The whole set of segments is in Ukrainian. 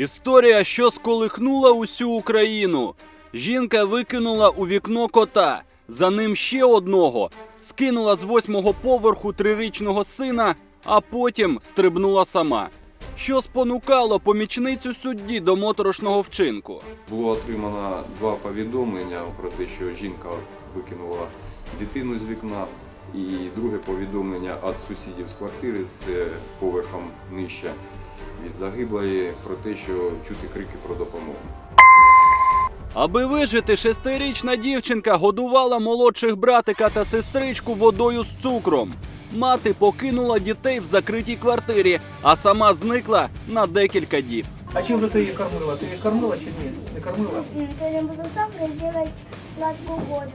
Історія, що сколихнула усю Україну. Жінка викинула у вікно кота, за ним ще одного, скинула з восьмого поверху трирічного сина, а потім стрибнула сама. Що спонукало помічницю судді до моторошного вчинку? Було отримано два повідомлення про те, що жінка викинула дитину з вікна. І друге повідомлення від сусідів з квартири, це поверхом нижче від загиблої, про те, що чути крики про допомогу. Аби вижити, шестирічна дівчинка годувала молодших братика та сестричку водою з цукром. Мати покинула дітей в закритій квартирі, а сама зникла на декілька діб. А чим же ти її кормила? Ти її кормила чи ні? Не кормила? Толя буду завтра делать сладкую воду.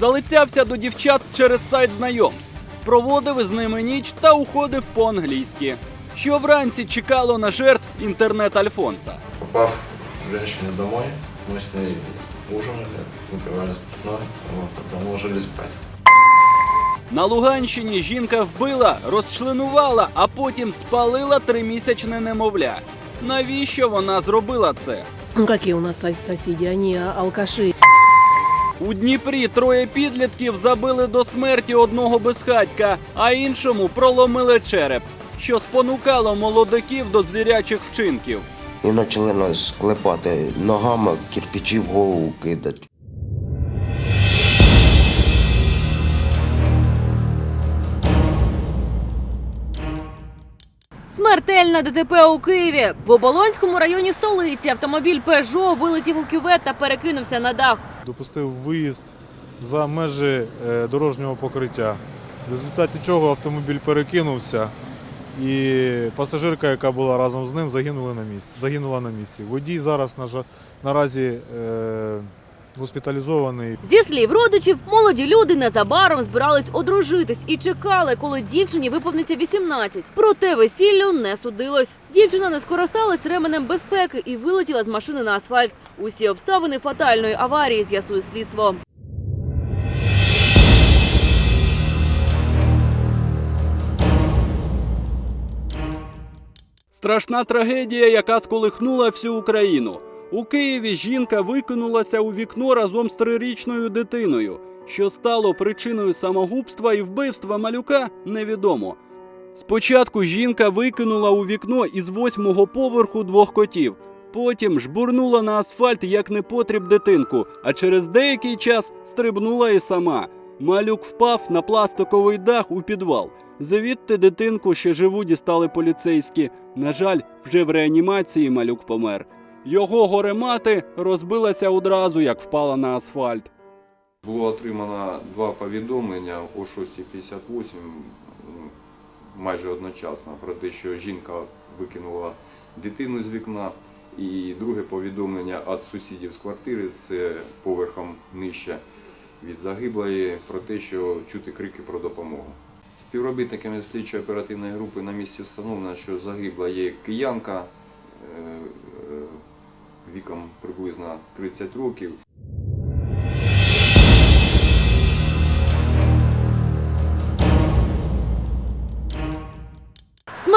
Залицявся до дівчат через сайт знайомств, проводив із ними ніч та уходив по-англійськи. Що вранці чекало на жертв інтернет Альфонса. Попав к домой, мы с ней ужинали, выпивали спиртное, вот, потом ложились спать. На Луганщині жінка вбила, розчленувала, а потім спалила тримісячне немовля. Навіщо вона зробила це? Ну какие у нас сос- соседи? Они а, алкаши. У Дніпрі троє підлітків забили до смерті одного безхатька, а іншому проломили череп, що спонукало молодиків до звірячих вчинків. і почали нас клепати ногами, кирпичі в голову кидати. Смертельна ДТП у Києві. В Оболонському районі столиці автомобіль Пежо вилетів у кювет та перекинувся на дах. Допустив виїзд за межі е, дорожнього покриття, в результаті чого автомобіль перекинувся, і пасажирка, яка була разом з ним, загинула на місці. Загинула на місці. Водій зараз наразі е, госпіталізований. Зі слів родичів, молоді люди незабаром збирались одружитись і чекали, коли дівчині виповниться 18. Проте весіллю не судилось. Дівчина не скористалась ременем безпеки і вилетіла з машини на асфальт. Усі обставини фатальної аварії з'ясує слідство. Страшна трагедія, яка сколихнула всю Україну. У Києві жінка викинулася у вікно разом з трирічною дитиною. Що стало причиною самогубства і вбивства малюка, невідомо. Спочатку жінка викинула у вікно із восьмого поверху двох котів. Потім жбурнула на асфальт як непотріб дитинку, а через деякий час стрибнула і сама. Малюк впав на пластиковий дах у підвал. Звідти дитинку ще живу дістали поліцейські. На жаль, вже в реанімації малюк помер. Його горе-мати розбилася одразу, як впала на асфальт. Було отримано два повідомлення о 6.58 майже одночасно про те, що жінка викинула дитину з вікна. І друге повідомлення від сусідів з квартири, це поверхом нижче від загиблої, про те, що чути крики про допомогу. Співробітниками слідчої оперативної групи на місці встановлено, що загибла є киянка е, е, віком приблизно 30 років.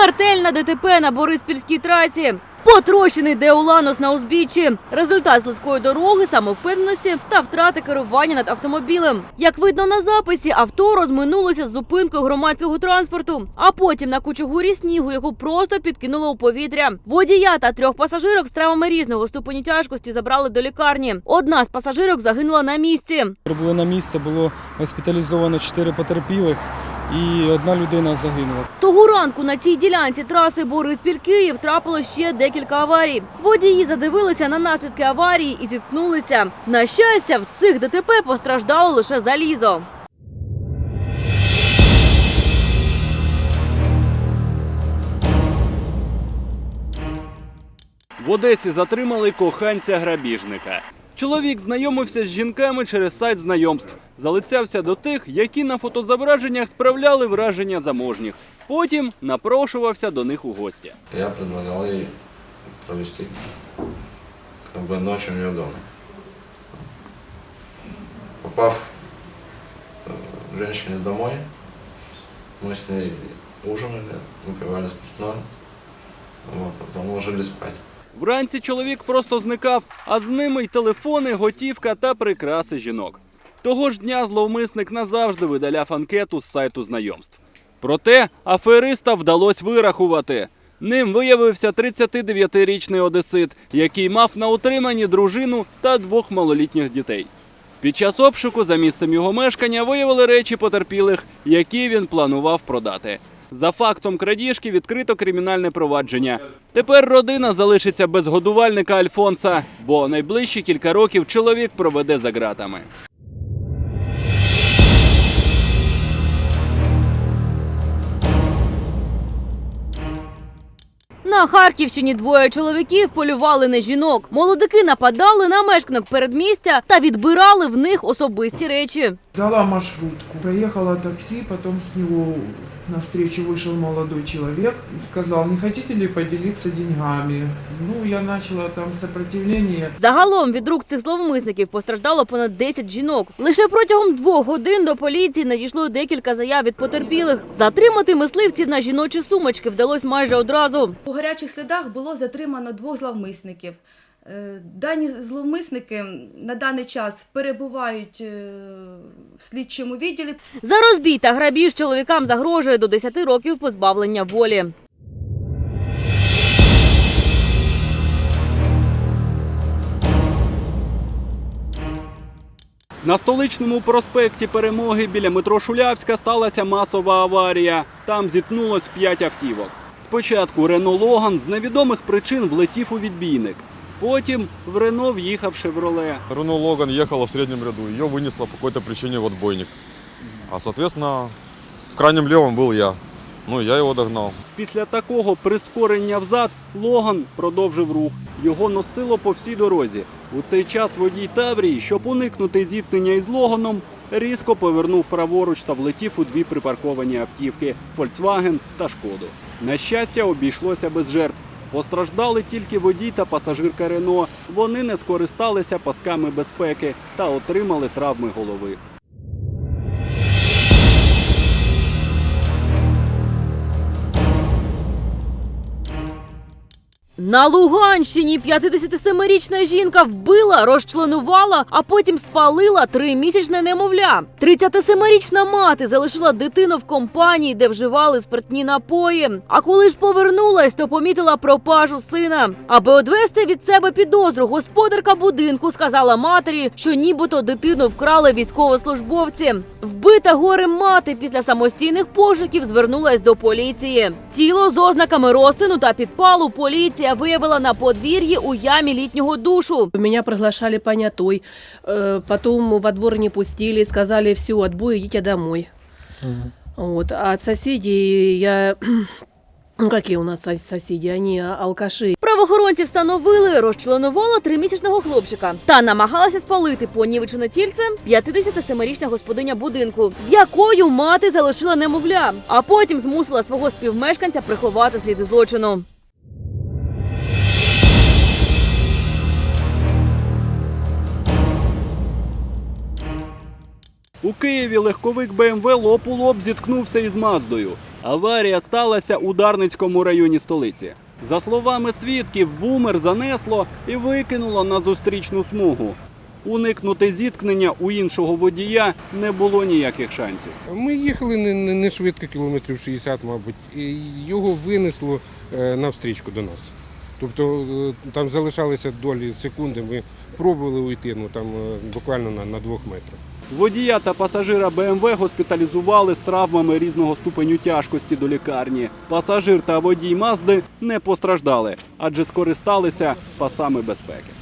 Смертельна ДТП на Бориспільській трасі. Потрощений Деоланос на узбіччі. Результат слизької дороги, самовпевненості та втрати керування над автомобілем. Як видно на записі, авто розминулося з зупинкою громадського транспорту, а потім на кучугурі снігу його просто підкинуло у повітря. Водія та трьох пасажирок з травмами різного ступені тяжкості забрали до лікарні. Одна з пасажирок загинула на місці. Прибули на місце, було госпіталізовано чотири потерпілих і одна людина загинула. Того ранку на цій ділянці траси Бориспіль-Київ трапило ще декілька аварій. Водії задивилися на наслідки аварії і зіткнулися. На щастя, в цих ДТП постраждало лише залізо. В Одесі затримали коханця грабіжника. Чоловік знайомився з жінками через сайт знайомств, залицявся до тих, які на фотозображеннях справляли враження заможніх. Потім напрошувався до них у гості. Я предлагал ей провести как бы ночь у нее дома. Попав э, к женщине домой, мы с ней ужинали, выпивали спиртное, Вот, потом ложились спать. Вранці чоловік просто зникав, а з ними й телефони, готівка та прикраси жінок. Того ж дня зловмисник назавжди видаляв анкету з сайту знайомств. Проте афериста вдалося вирахувати. Ним виявився 39-річний одесит, який мав на утриманні дружину та двох малолітніх дітей. Під час обшуку за місцем його мешкання виявили речі потерпілих, які він планував продати. За фактом крадіжки відкрито кримінальне провадження. Тепер родина залишиться без годувальника Альфонса, бо найближчі кілька років чоловік проведе за ґратами. На Харківщині двоє чоловіків полювали на жінок. Молодики нападали на мешканок передмістя та відбирали в них особисті речі. Дала маршрутку. Проехала такси, потом с него навстречу вышел молодой человек и сказал, не хотите ли поделиться деньгами? Ну, я начала там сопротивление. Загалом від рук цих зловмисників постраждало понад 10 жінок. Лише протягом двох годин до поліції надійшло декілька заяв від потерпілих. Затримати мисливців на жіночі сумочки вдалося майже одразу. У гарячих слідах було затримано двох зловмисників. Е, Дані зловмисники на даний час перебувають е, в слідчому відділі. За розбій та грабіж чоловікам загрожує до 10 років позбавлення волі. На столичному проспекті Перемоги біля метро Шулявська сталася масова аварія. Там зіткнулось п'ять автівок. Спочатку Рено Логан з невідомих причин влетів у відбійник. Потім в Рено в'їхав Шевроле. Рено Логан ехала в среднем ряду, ее вынесло по какой-то причине в отбойник. А, соответственно, в крайнем левом был я. Ну, я его догнал. Після такого прискорення взад Логан продовжив рух. Його носило по всій дорозі. У цей час водій Таврії, щоб уникнути зіткнення із Логаном, різко повернув праворуч та влетів у дві припарковані автівки Volkswagen та Шкоду. На щастя, обійшлося без жертв. Постраждали тільки водій та пасажирка Рено. Вони не скористалися пасками безпеки та отримали травми голови. На Луганщині 57-річна жінка вбила, розчленувала, а потім спалила тримісячне немовля. 37-річна мати залишила дитину в компанії, де вживали спиртні напої. А коли ж повернулась, то помітила пропажу сина. Аби одвести від себе підозру, господарка будинку сказала матері, що нібито дитину вкрали військовослужбовці. Вбита горем мати після самостійних пошуків звернулась до поліції. Тіло з ознаками розтину та підпалу поліція виявила на подвір'ї у ямі літнього душу. Меня приглашали понятой, э, потом во двор не пустили, сказали, все, отбой, идите домой. Вот. А от соседей я... Ну, какие у нас со- соседи? Они алкаши. Правоохоронці встановили, розчленувала тримісячного хлопчика та намагалася спалити понівечене тільце 57-річна господиня будинку, з якою мати залишила немовля, а потім змусила свого співмешканця приховати сліди злочину. У Києві легковик БМВ лоб у лоб зіткнувся із Маздою. Аварія сталася у Дарницькому районі столиці. За словами свідків, бумер занесло і викинуло на зустрічну смугу. Уникнути зіткнення у іншого водія не було ніяких шансів. Ми їхали не, не, не швидко, кілометрів 60, мабуть, і його винесло е, навстрічку до нас. Тобто е, там залишалися долі секунди, ми пробували уйти, ну там е, буквально на, на двох метрах. Водія та пасажира БМВ госпіталізували з травмами різного ступеню тяжкості до лікарні. Пасажир та водій Мазди не постраждали, адже скористалися пасами безпеки.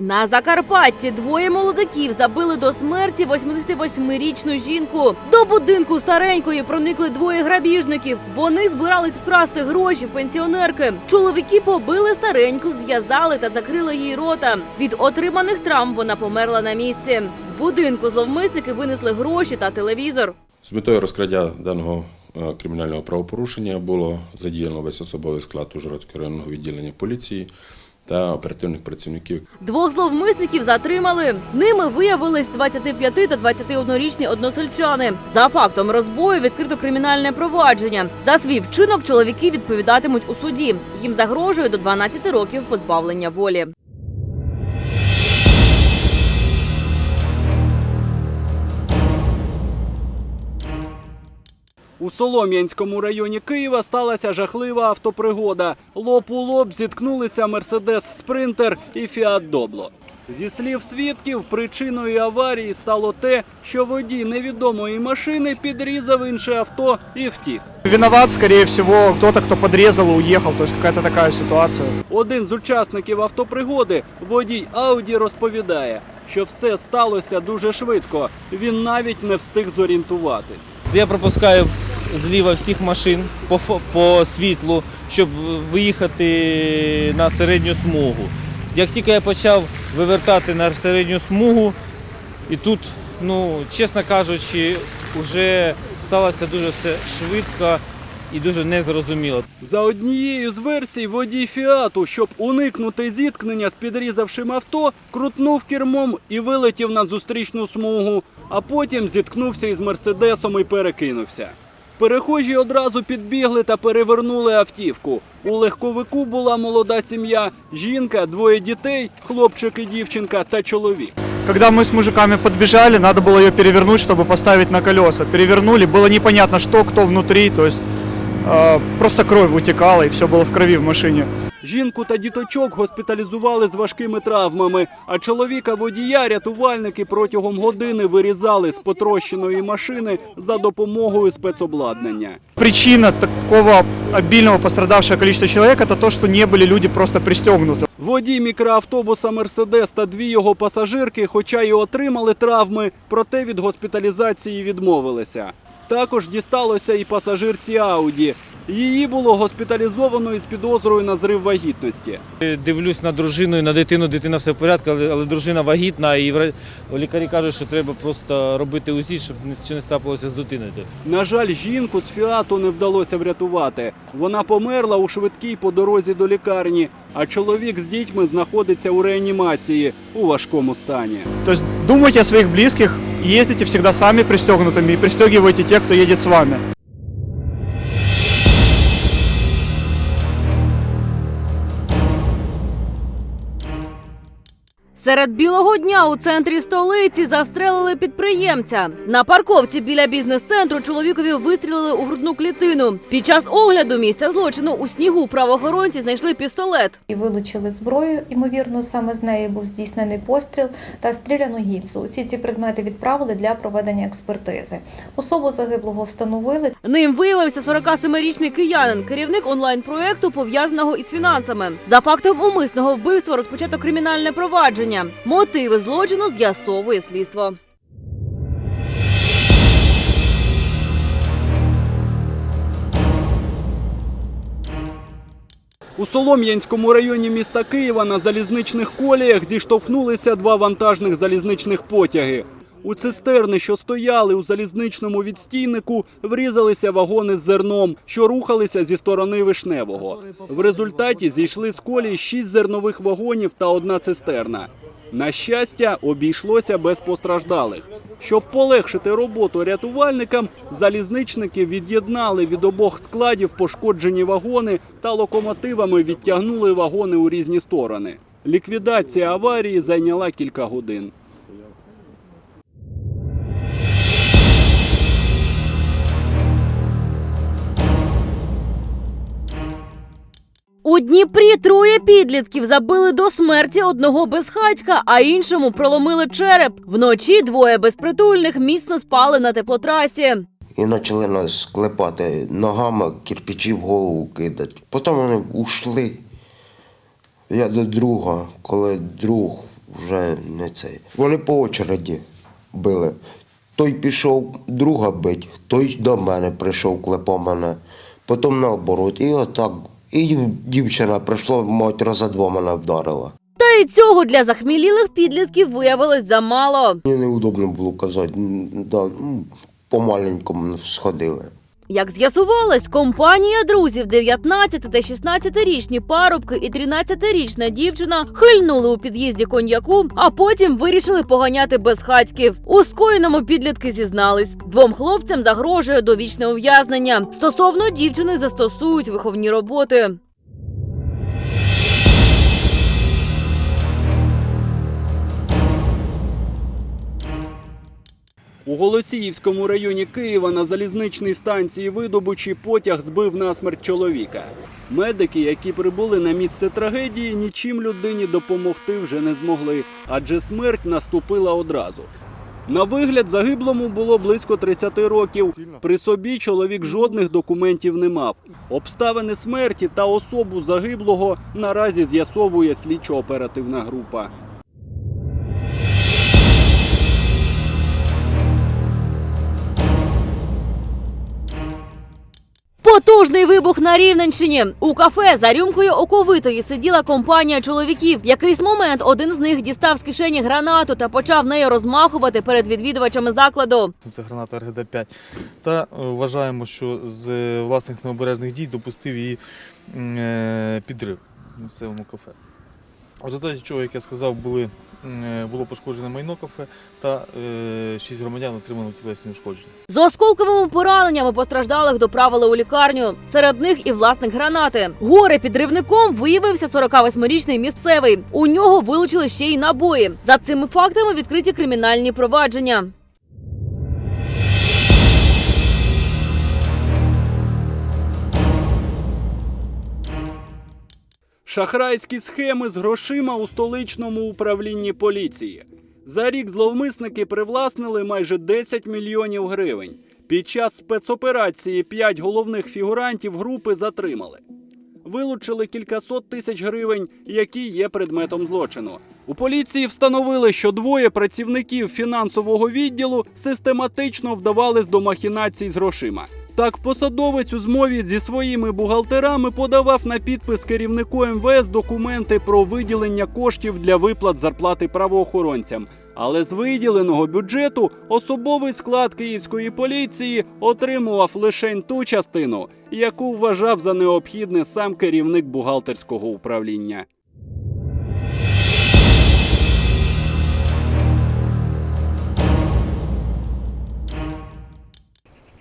На Закарпатті двоє молодиків забили до смерті 88-річну жінку. До будинку старенької проникли двоє грабіжників. Вони збирались вкрасти гроші в пенсіонерки. Чоловіки побили стареньку, зв'язали та закрили їй рота. Від отриманих травм вона померла на місці. З будинку зловмисники винесли гроші та телевізор. З метою розкриття даного е, кримінального правопорушення було задіяно весь особовий склад Ужгородського районного відділення поліції та оперативних працівників. Двох зловмисників затримали. Ними виявились 25 та 21-річні односельчани. За фактом розбою відкрито кримінальне провадження. За свій вчинок чоловіки відповідатимуть у суді. Їм загрожує до 12 років позбавлення волі. У Солом'янському районі Києва сталася жахлива автопригода. Лоб у лоб зіткнулися Мерседес Спринтер і Фіат Добло. Зі слів свідків, причиною аварії стало те, що водій невідомої машини підрізав інше авто і втік. Виноват, скорее всего, кто-то, кто подрезал и уехал. То есть какая-то такая ситуация. Один з учасників автопригоди, водій Ауді, розповідає, що все сталося дуже швидко. Він навіть не встиг зорієнтуватись. Я пропускаю зліва всіх машин по, по світлу, щоб виїхати на середню смугу. Як тільки я почав вивертати на середню смугу, і тут, ну, чесно кажучи, вже сталося дуже все швидко і дуже незрозуміло. За однією з версій, водій Фіату, щоб уникнути зіткнення з підрізавшим авто, крутнув кермом і вилетів на зустрічну смугу, а потім зіткнувся із мерседесом і перекинувся. Перехожі одразу підбігли та перевернули автівку. У легковику була молода сім'я, жінка, двоє дітей, хлопчик і дівчинка та чоловік. Когда мы с мужиками подбежали, надо было ее перевернуть, чтобы поставить на колеса. Перевернули, было непонятно, что, кто внутри, то есть э, просто кровь вытекала, и все было в крови в машине. Жінку та діточок госпіталізували з важкими травмами, а чоловіка водія рятувальники протягом години вирізали з потрощеної машини за допомогою спецобладнання. Причина такого обильного пострадавшего количества человек это то, что не были люди просто пристегнуты. Водій мікроавтобуса Мерседес та дві його пасажирки, хоча й отримали травми, проте від госпіталізації відмовилися. Також дісталося і пасажирці Ауді. Її було госпіталізовано із підозрою на зрив вагітності. Дивлюсь на дружину і на дитину, дитина все в порядку, але, але дружина вагітна, і вра- лікарі кажуть, що треба просто робити УЗІ, щоб нічого не стапилося з дитиною. На жаль, жінку з фіату не вдалося врятувати. Вона померла у швидкій по дорозі до лікарні, а чоловік з дітьми знаходиться у реанімації у важкому стані. То есть думайте о своїх близьких, їздите завжди самі пристегнутими і пристегуйте тих, хто їде з вами. Серед білого дня у центрі столиці застрелили підприємця. На парковці біля бізнес-центру чоловікові вистрілили у грудну клітину. Під час огляду місця злочину у снігу правоохоронці знайшли пістолет. І вилучили зброю, ймовірно, саме з неї був здійснений постріл та стріляну гільзу. Усі ці предмети відправили для проведення експертизи. Особу загиблого встановили. Ним виявився 47-річний киянин, керівник онлайн-проекту, пов'язаного із фінансами. За фактом умисного вбивства розпочато кримінальне провадження. Мотиви злочину з'ясовує слідство. У Солом'янському районі міста Києва на залізничних коліях зіштовхнулися два вантажних залізничних потяги. У цистерни, що стояли у залізничному відстійнику, врізалися вагони з зерном, що рухалися зі сторони Вишневого. В результаті зійшли з колії шість зернових вагонів та одна цистерна. На щастя, обійшлося без постраждалих. Щоб полегшити роботу рятувальникам, залізничники від'єднали від обох складів пошкоджені вагони та локомотивами відтягнули вагони у різні сторони. Ліквідація аварії зайняла кілька годин. У Дніпрі троє підлітків забили до смерті одного безхатька, а іншому проломили череп. Вночі двоє безпритульних міцно спали на теплотрасі. І почали нас клепати ногами, кирпичі в голову кидати. Потім вони ушли. Я до друга, коли друг вже не цей. Вони по очереді били. Той пішов друга бить, той до мене прийшов, клепав мене. Потім наоборот. І отак. І дівчина прийшла, мать раза два мене вдарила. Та й цього для захмілілих підлітків виявилось замало. Мені неудобно було казати, да, ну, по-маленькому сходили. Як з'ясувалось, компанія друзів 19 та 16-річні парубки і 13-річна дівчина хильнули у під'їзді коньяку, а потім вирішили поганяти безхатьків. У скоєному підлітки зізнались. Двом хлопцям загрожує довічне ув'язнення. Стосовно дівчини застосують виховні роботи. У Голосіївському районі Києва на залізничній станції видобучі потяг збив насмерть чоловіка. Медики, які прибули на місце трагедії, нічим людині допомогти вже не змогли, адже смерть наступила одразу. На вигляд загиблому було близько 30 років. При собі чоловік жодних документів не мав. Обставини смерті та особу загиблого наразі з'ясовує слідчо-оперативна група. Потужний вибух на Рівненщині. У кафе за рюмкою оковитої сиділа компанія чоловіків. В якийсь момент один з них дістав з кишені гранату та почав нею розмахувати перед відвідувачами закладу. Це граната РГД-5. Та е, вважаємо, що з е, власних необережних дій допустив її е, підрив в місцевому кафе. В результаті чого, як я сказав, були, було пошкоджене майно кафе та е, шість громадян отримали тілесні ушкодження. З осколковими пораненнями постраждалих доправили у лікарню. Серед них і власник гранати. Горе підривником виявився 48-річний місцевий. У нього вилучили ще й набої. За цими фактами відкриті кримінальні провадження. Шахрайські схеми з грошима у столичному управлінні поліції. За рік зловмисники привласнили майже 10 мільйонів гривень. Під час спецоперації п'ять головних фігурантів групи затримали. Вилучили кількасот тисяч гривень, які є предметом злочину. У поліції встановили, що двоє працівників фінансового відділу систематично вдавались до махінацій з грошима. Так, посадовець у змові зі своїми бухгалтерами подавав на підпис керівнику МВС документи про виділення коштів для виплат зарплати правоохоронцям. Але з виділеного бюджету особовий склад київської поліції отримував лише ту частину, яку вважав за необхідне сам керівник бухгалтерського управління.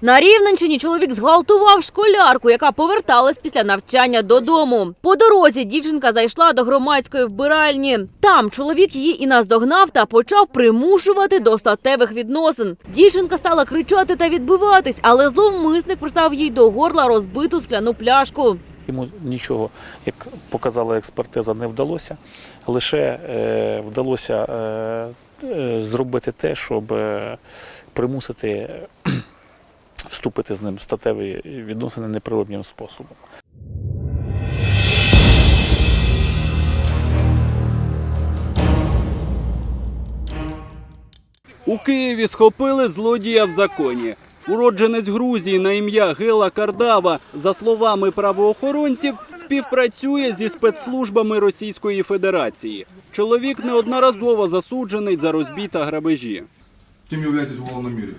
На Рівненщині чоловік зґвалтував школярку, яка поверталась після навчання додому. По дорозі дівчинка зайшла до громадської вбиральні. Там чоловік її і наздогнав та почав примушувати до статевих відносин. Дівчинка стала кричати та відбиватись, але зловмисник пристав їй до горла розбиту скляну пляшку. Йому нічого, як показала експертиза, не вдалося. Лише е, вдалося е, е, зробити те, щоб е, примусити вступити з ним в статеві відносини неприроднім способом. У Києві схопили злодія в законі. Уродженець Грузії на ім'я Гела Кардава, за словами правоохоронців, співпрацює зі спецслужбами Російської Федерації. Чоловік неодноразово засуджений за розбій та грабежі. Кем являетесь в уголовном мире?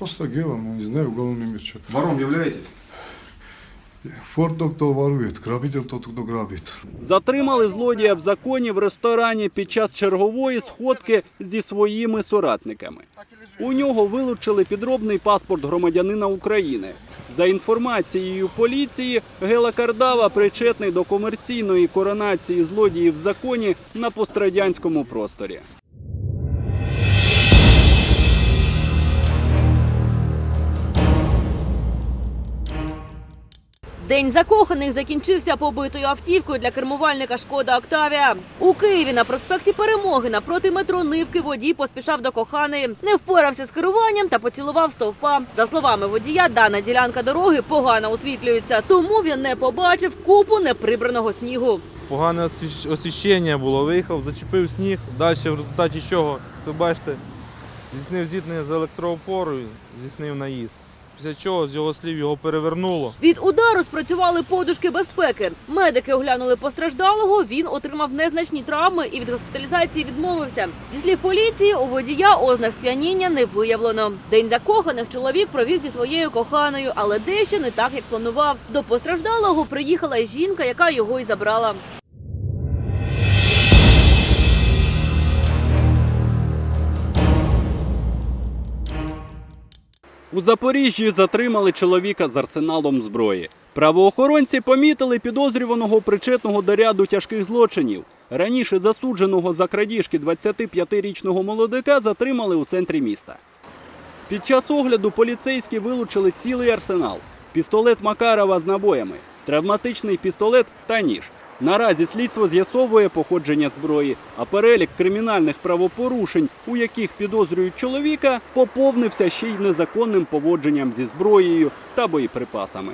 Просто гелом, ну, не знаю, уголовный мир что. Вором являетесь? Форт тот, кто ворует, грабитель тот, кто грабит. Затримали злодія в законі в ресторані під час чергової сходки зі своїми соратниками. У нього вилучили підробний паспорт громадянина України. За інформацією поліції, Гела Кардава причетний до комерційної коронації злодіїв в законі на пострадянському просторі. День закоханих закінчився побитою автівкою для кермувальника Шкода Октавія. У Києві на проспекті Перемоги напроти метро Нивки водій поспішав до коханої, не впорався з керуванням та поцілував стовпа. За словами водія, дана ділянка дороги погано освітлюється, тому він не побачив купу неприбраного снігу. Погане освіщ- освіщення було, виїхав, зачепив сніг. Далі в результаті чого, ви бачите, здійснив зіткнення з електроопорою, здійснив наїзд. Після чого з його слів його перевернуло. Від удару спрацювали подушки безпеки. Медики оглянули постраждалого. Він отримав незначні травми і від госпіталізації відмовився. Зі слів поліції, у водія ознак сп'яніння не виявлено. День закоханих чоловік провів зі своєю коханою, але дещо не так, як планував. До постраждалого приїхала жінка, яка його й забрала. У Запоріжжі затримали чоловіка з арсеналом зброї. Правоохоронці помітили підозрюваного причетного до ряду тяжких злочинів. Раніше засудженого за крадіжки 25-річного молодика затримали у центрі міста. Під час огляду поліцейські вилучили цілий арсенал: пістолет Макарова з набоями, травматичний пістолет та ніж. Наразі слідство з'ясовує походження зброї, а перелік кримінальних правопорушень, у яких підозрюють чоловіка, поповнився ще й незаконним поводженням зі зброєю та боєприпасами.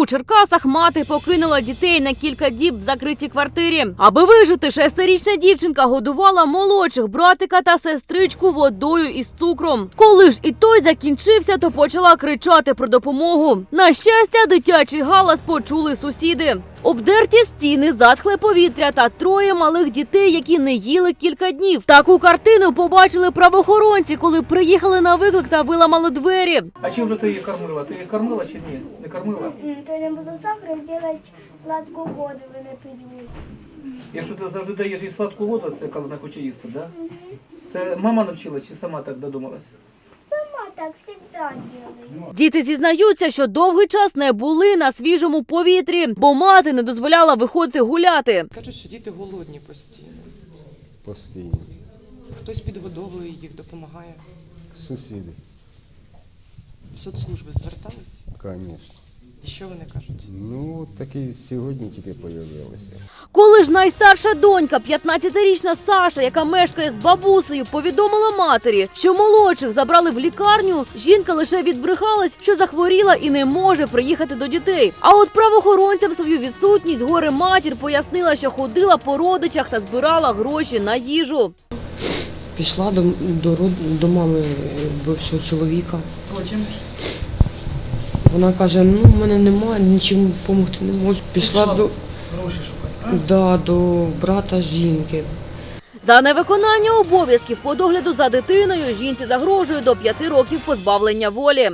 У Черкасах мати покинула дітей на кілька діб в закритій квартирі. Аби вижити, шестирічна дівчинка годувала молодших братика та сестричку водою із цукром. Коли ж і той закінчився, то почала кричати про допомогу. На щастя, дитячий галас почули сусіди. Обдерті стіни, затхле повітря та троє малих дітей, які не їли кілька днів. Таку картину побачили правоохоронці, коли приїхали на виклик та виламали двері. А чим же ти її кормила? Ти її кормила чи ні? Не кормила? То не буду сахару зробити сладку воду, ви не п'ють. Якщо ти завжди даєш їй сладку воду, це коли вона хоче їсти, да? Це мама навчила чи сама так додумалась? Так завжди делаю. Діти зізнаються, що довгий час не були на свіжому повітрі, бо мати не дозволяла виходити гуляти. Кажуть, що діти голодні постійно. Постійно. Хтось підгодовує їх, допомагає. Сусіди, Соцслужби звертались. звісно. І що вони кажуть? Ну, такі сьогодні тільки появилися. Коли ж найстарша донька, 15-річна Саша, яка мешкає з бабусею, повідомила матері, що молодших забрали в лікарню, жінка лише відбрехалась, що захворіла і не може приїхати до дітей. А от правоохоронцям свою відсутність горе матір пояснила, що ходила по родичах та збирала гроші на їжу. Пішла до, до, до мами бившого чоловіка. Потім? Вона каже: ну, в мене немає, нічим допомогти не можу. Пішла до, Гроші шукати. да, до брата жінки. За невиконання обов'язків по догляду за дитиною жінці загрожує до 5 років позбавлення волі.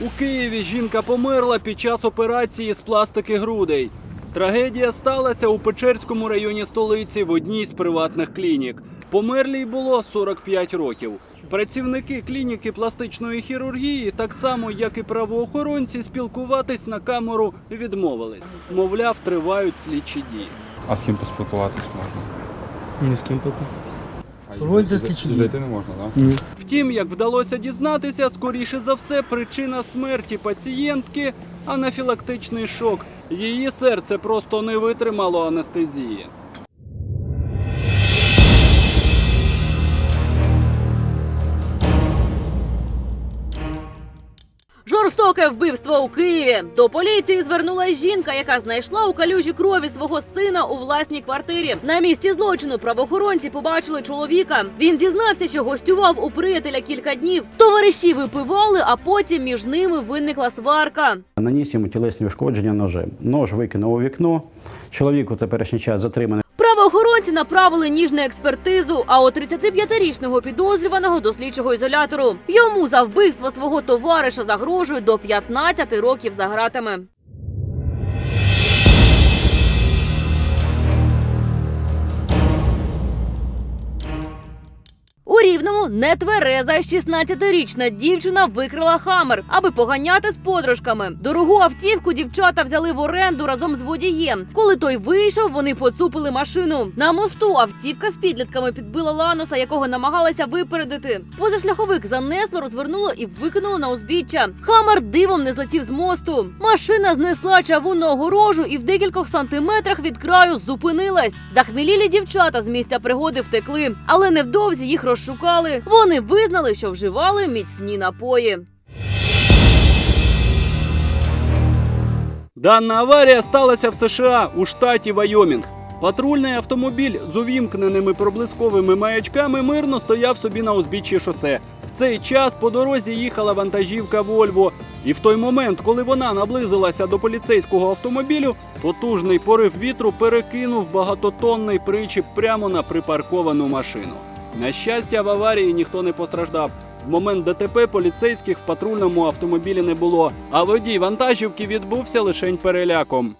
У Києві жінка померла під час операції з пластики грудей. Трагедія сталася у Печерському районі столиці в одній з приватних клінік. Померлій було 45 років. Працівники клініки пластичної хірургії, так само як і правоохоронці, спілкуватись на камеру відмовились. Мовляв, тривають слідчі дії. А з ким поспілкуватись можна? Ні з ким поки. А Проводяться слідчі дії. Зайти не можна, так? Ні. Втім, як вдалося дізнатися, скоріше за все, причина смерті пацієнтки анафілактичний шок. Її серце просто не витримало анестезії. Жорстоке вбивство у Києві. До поліції звернулась жінка, яка знайшла у калюжі крові свого сина у власній квартирі. На місці злочину правоохоронці побачили чоловіка. Він зізнався, що гостював у приятеля кілька днів. Товариші випивали, а потім між ними виникла сварка. Наніс йому тілесні ушкодження ножем. Нож викинув у вікно. Чоловік у теперішній час затриманий. Правоохоронці направили ніж на експертизу, а от 35-річного підозрюваного до слідчого ізолятору. Йому за вбивство свого товариша загрожує до 15 років за гратами. У рівному нетвереза 16-річна дівчина викрила хамер, аби поганяти з подружками. Дорогу автівку дівчата взяли в оренду разом з водієм. Коли той вийшов, вони поцупили машину. На мосту автівка з підлітками підбила ланоса, якого намагалася випередити. Позашляховик занесло, розвернуло і викинуло на узбіччя. Хамер дивом не злетів з мосту. Машина знесла чавунну огорожу і в декількох сантиметрах від краю зупинилась. Захмілілі дівчата з місця пригоди втекли, але невдовзі їх розшукали. Вони визнали, що вживали міцні напої. Дана аварія сталася в США у штаті Вайомінг. Патрульний автомобіль з увімкненими проблисковими маячками мирно стояв собі на узбіччі шосе. В цей час по дорозі їхала вантажівка Вольво. І в той момент, коли вона наблизилася до поліцейського автомобілю, потужний порив вітру перекинув багатотонний причіп прямо на припарковану машину. На щастя, в аварії ніхто не постраждав. В момент ДТП поліцейських в патрульному автомобілі не було, а водій вантажівки відбувся лишень переляком.